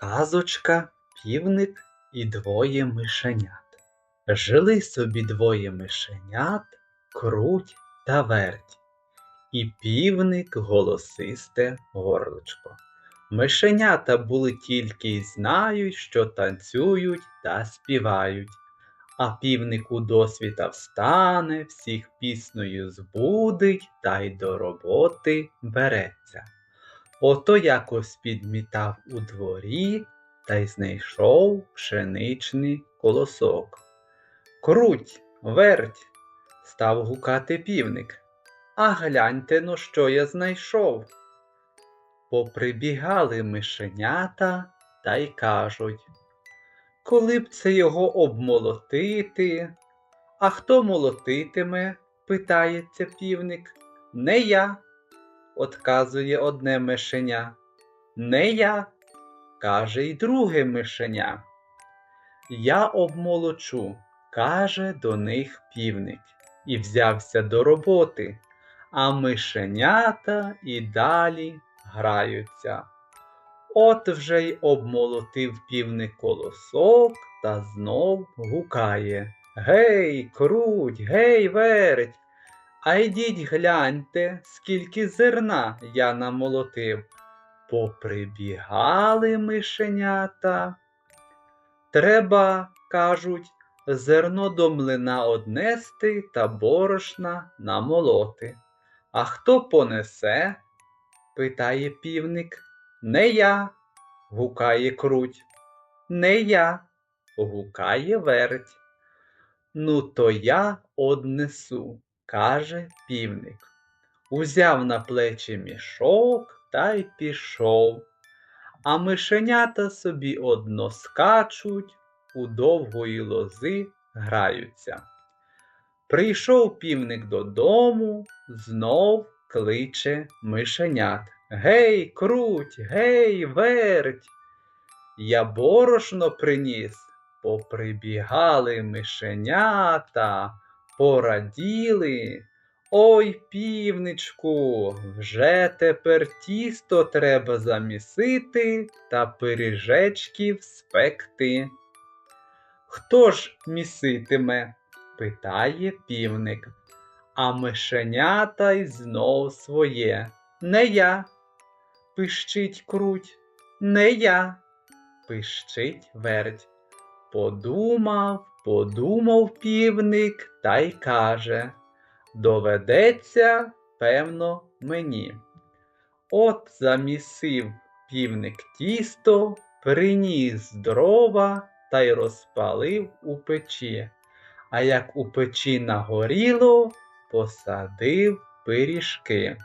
Казочка, півник і двоє мишенят. Жили собі двоє мишенят, круть та верть, і півник голосисте горличко. Мишенята були тільки й знають, що танцюють та співають. А півник у досвіта встане, всіх піснею збудить та й до роботи береться. Ото якось підмітав у дворі та й знайшов пшеничний колосок. Круть, верть, став гукати півник. А гляньте но, що я знайшов. Поприбігали мишенята та й кажуть, коли б це його обмолотити? А хто молотитиме? питається півник. Не я, отказує одне мишеня. Не я, каже й друге мишеня. Я обмолочу, каже до них півник, і взявся до роботи, а мишенята і далі граються. От вже й обмолотив півник колосок та знов гукає. Гей, круть, гей, верть, а йдіть гляньте, скільки зерна я намолотив. Поприбігали мишенята. Треба, кажуть, зерно до млина однести та борошна намолоти. А хто понесе? питає півник. Не я, гукає круть. Не я, гукає верть. Ну, то я однесу, каже півник. Узяв на плечі мішок та й пішов. А мишенята собі одно скачуть, у довгої лози граються. Прийшов півник додому, знов кличе мишенят. Гей, круть, гей, верть. Я борошно приніс, поприбігали мишенята, пораділи. Ой, півничку, вже тепер тісто треба замісити та пиріжечків спекти. Хто ж міситиме? питає півник, а мишенята й знов своє. Не я. Пищить круть, не я. Пищить верть. Подумав, подумав півник та й каже Доведеться, певно, мені. От замісив півник тісто, приніс дрова та й розпалив у печі. А як у печі нагоріло, посадив пиріжки.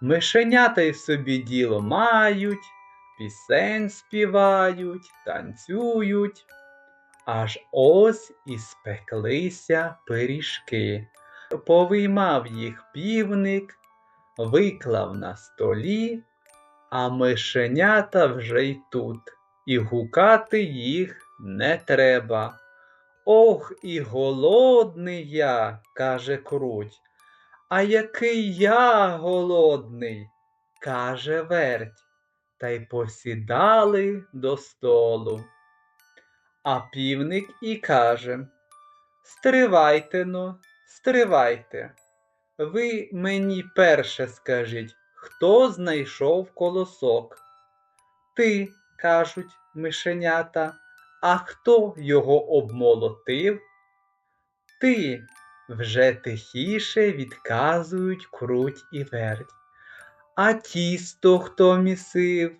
Мишенята й собі діло мають, пісень співають, танцюють. Аж ось і спеклися пиріжки. Повиймав їх півник, виклав на столі, а мишенята вже й тут, і гукати їх не треба. Ох, і голодний я, каже круть. А який я голодний, каже верть, та й посідали до столу. А півник і каже Стривайте но, стривайте. Ви мені перше скажіть, хто знайшов колосок? Ти, кажуть мишенята, а хто його обмолотив? Ти, вже тихіше відказують круть і верть. А тісто хто місив,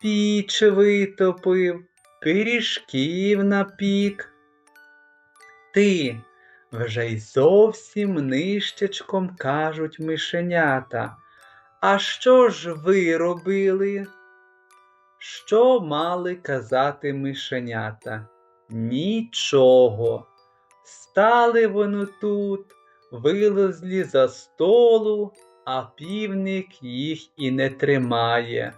піч витопив, пиріжків напік. Ти вже й зовсім нищечком кажуть мишенята. А що ж ви робили? Що мали казати мишенята? Нічого. Стали вони тут, вилезлі за столу, а півник їх і не тримає.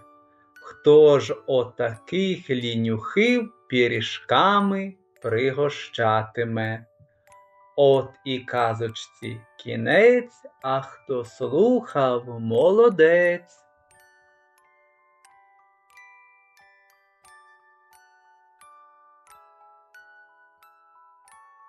Хто ж отаких лінюхів пиріжками пригощатиме? От і казочці кінець, а хто слухав, молодець.